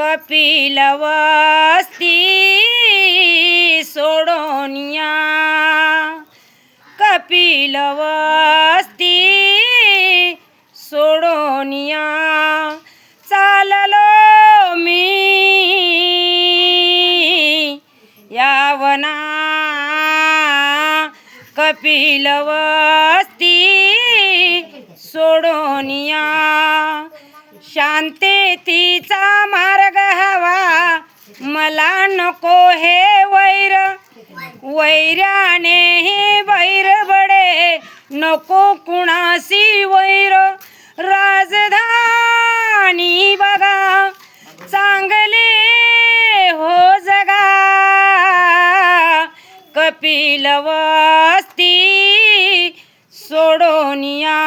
कपिलवस्ती सोडोनिया। कपिलवस्ती सोडोनिया। चाललो मी यावना। कपिलव शांततेचा मार्ग हवा. मला नको हे वैर. वैराने हे वैर बडे. नको कुणासी वैर. राजधानी बघा. चांगले हो जगा. कपिलवस्ती सोडोनिया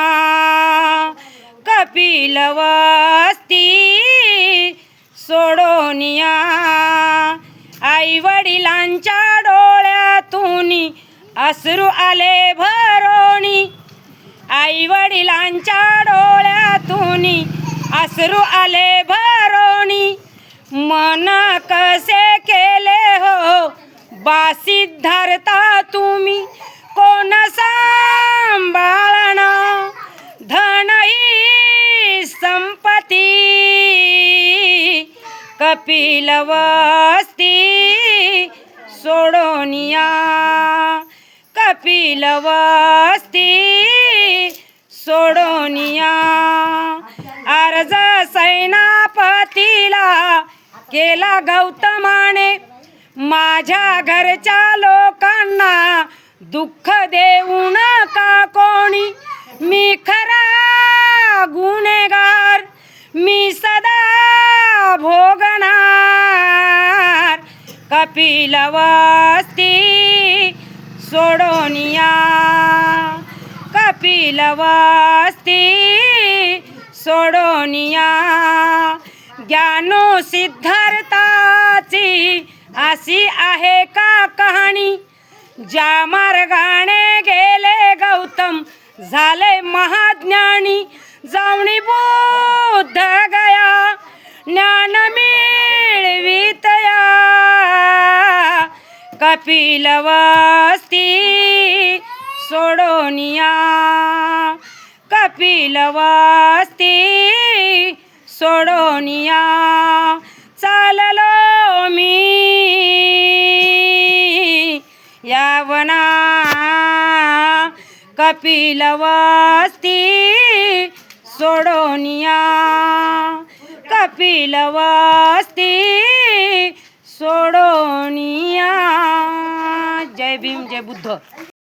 कपिलवा अश्रू आले भरोणी. आई वडिलांच्या डोळ्यातून अश्रू आले भरोणी. मन कसे केले हो? बासिद्धार्था तुम्ही. कोण सांभाळण? धनही संपत्ती. कपिलवस्ती सोडोनिया कपिलवस्ती सोडोनिया. अर्ज सैनापतीला केला गौतमाने. माझ्या घरच्या लोकांना दुःख देऊ नका कोणी? मी खरा गुन्हेगार मी सदा भोगणार. कपिलवस्ती सोडोनिया कपिलवस्ती सोडोनिया ज्ञानो सिद्धार्थाची अशी आहे का कहाणी? ज्या मार्गाने गेले गौतम झाले महाज्ञानी जावणी बोल कपिलवास्ती सोडोनिया कपिलवास्ती सोडोनिया चाललो मी. यावना कपिलवास्ती सोडोनिया कपिलवास्ती सोडोनिया जय भीम जय बुद्ध